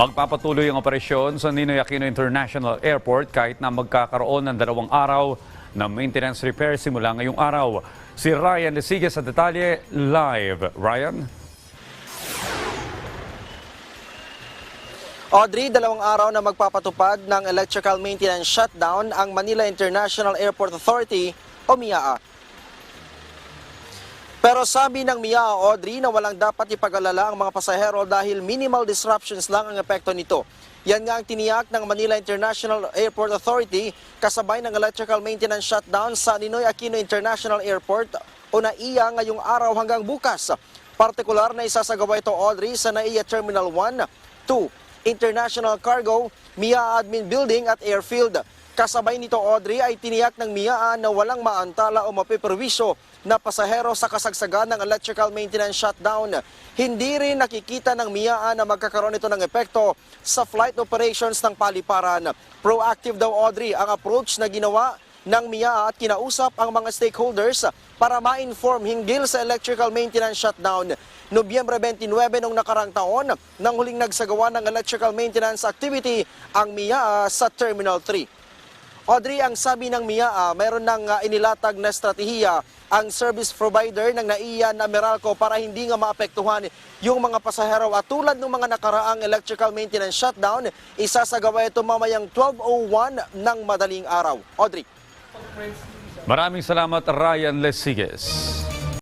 Magpapatuloy ang operasyon sa Ninoy Aquino International Airport kahit na magkakaroon ng dalawang araw na maintenance repair simula ngayong araw. Si Ryan Lesigue sa detalye live. Ryan? Audrey, dalawang araw na magpapatupad ng electrical maintenance shutdown ang Manila International Airport Authority o MIAA. Pero sabi ng MIAA, Audrey, na walang dapat ipag-alala ang mga pasahero dahil minimal disruptions lang ang epekto nito. Yan nga ang tiniyak ng Manila International Airport Authority kasabay ng electrical maintenance shutdown sa Ninoy Aquino International Airport o NAIA ngayong araw hanggang bukas. Partikular na isasagawa ito, Audrey, sa NAIA Terminal 1, 2, International Cargo, MIA Admin Building at Airfield. Kasabay nito, Audrey, ay tiniyak ng MIA na walang maantala o mapiperwisyo na pasahero sa kasagsagan ng electrical maintenance shutdown. Hindi rin nakikita ng MIA na magkakaroon ito ng epekto sa flight operations ng paliparan. Proactive daw, Audrey, ang approach na ginawa ng MIA at kinausap ang mga stakeholders para ma-inform hinggil sa electrical maintenance shutdown. Nobyembre 29 noong nakarang taon, nang huling nagsagawa ng electrical maintenance activity ang MIA sa Terminal 3. Audrey, ang sabi ng MIA, mayroon ng ah, inilatag na estratehiya ang service provider ng NAIA na Meralco para hindi nga maapektuhan yung mga pasahero at tulad ng mga nakaraang electrical maintenance shutdown, isasagawa ito mamayang 12.01 ng madaling araw. Audrey. Maraming salamat Ryan Lesigues.